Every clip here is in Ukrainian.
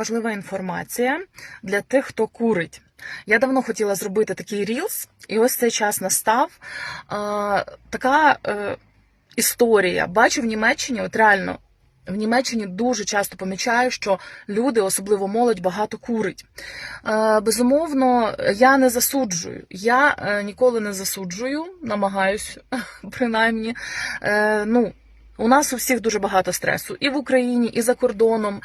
Важлива інформація для тих, хто курить. Я давно хотіла зробити такий рілс, і ось цей час настав. А, така е, історія. Бачу в Німеччині, от реально. В Німеччині дуже часто помічаю, що люди, особливо молодь, багато курить. Безумовно, я не засуджую. Я е, ніколи не засуджую, намагаюсь, принаймні. Е, ну, у нас у всіх дуже багато стресу і в Україні, і за кордоном.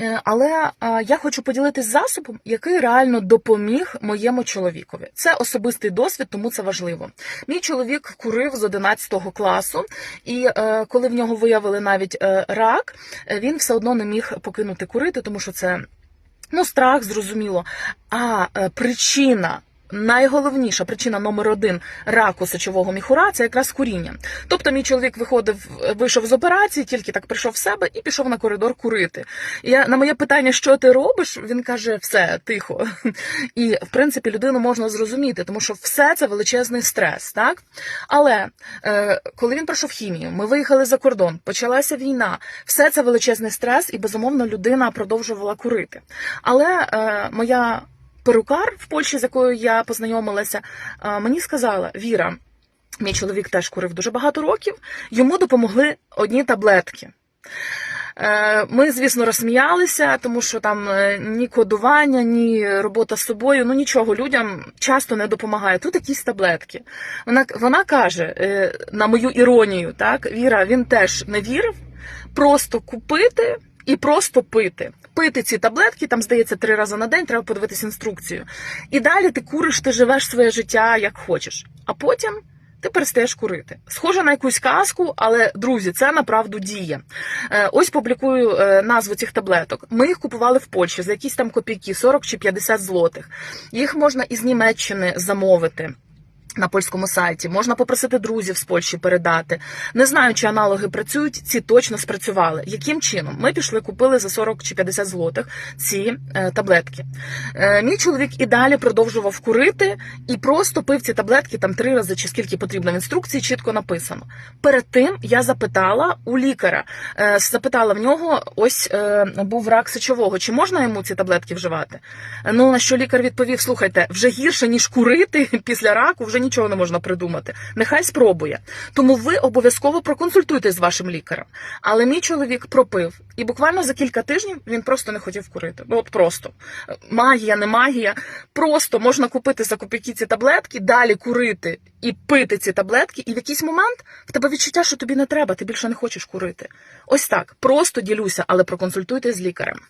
Е, Але я хочу поділитись засобом, який реально допоміг моєму чоловікові. Це особистий досвід, тому це важливо. Мій чоловік курив з 11 класу, і е, коли в нього виявили навіть е, рак, він все одно не міг покинути курити, тому що це ну страх, зрозуміло. А причина. Найголовніша причина номер один раку сечового міхура це якраз куріння. Тобто, мій чоловік виходив, вийшов з операції, тільки так прийшов в себе і пішов на коридор курити. Я на моє питання, що ти робиш, він каже: все тихо. І в принципі людину можна зрозуміти, тому що все це величезний стрес, так? Але е, коли він пройшов хімію, ми виїхали за кордон, почалася війна, все це величезний стрес, і безумовно людина продовжувала курити. Але е, моя перукар в Польщі, з якою я познайомилася, е, мені сказала: Віра, мій чоловік теж курив дуже багато років, йому допомогли одні таблетки. Е, Ми, звісно, розсміялися, тому що там е, ні кодування, ні робота з собою, ну нічого людям часто не допомагає. Тут якісь таблетки. Вона, вона каже на мою іронію, так, Віра, він теж не вірив, просто купити і просто пити. Пити ці таблетки, там здається три рази на день, треба подивитись інструкцію. І далі ти куриш, ти живеш своє життя як хочеш. А потім ти перестаєш курити. Схоже на якусь казку, але друзі, це направду діє. Е, Ось публікую е, назву цих таблеток. Ми їх купували в Польщі за якісь там копійки, 40 чи 50 злотих. Їх можна із Німеччини замовити. На польському сайті можна попросити друзів з Польщі передати. Не знаю, чи аналоги працюють, ці точно спрацювали. Яким чином? Ми пішли, купили за 40 чи 50 злотих ці е, таблетки. Е, мій чоловік і далі продовжував курити і просто пив ці таблетки там три рази чи скільки потрібно. В інструкції чітко написано. Перед тим я запитала у лікаря, е, запитала в нього, ось був рак сечового, чи можна йому ці таблетки вживати? Ну на що лікар відповів: слухайте, вже гірше ніж курити після раку, вже нічого не можна придумати. Нехай спробує. Тому ви обов'язково проконсультуйтесь з вашим лікарем. Але мій чоловік пропив, і буквально за кілька тижнів він просто не хотів курити. Ну от просто магія, не магія. Просто можна купити за копійки ці таблетки, далі курити і пити ці таблетки, і в якийсь момент в тебе відчуття, що тобі не треба, ти більше не хочеш курити. Ось так. Просто ділюся, але проконсультуйтесь з лікарем.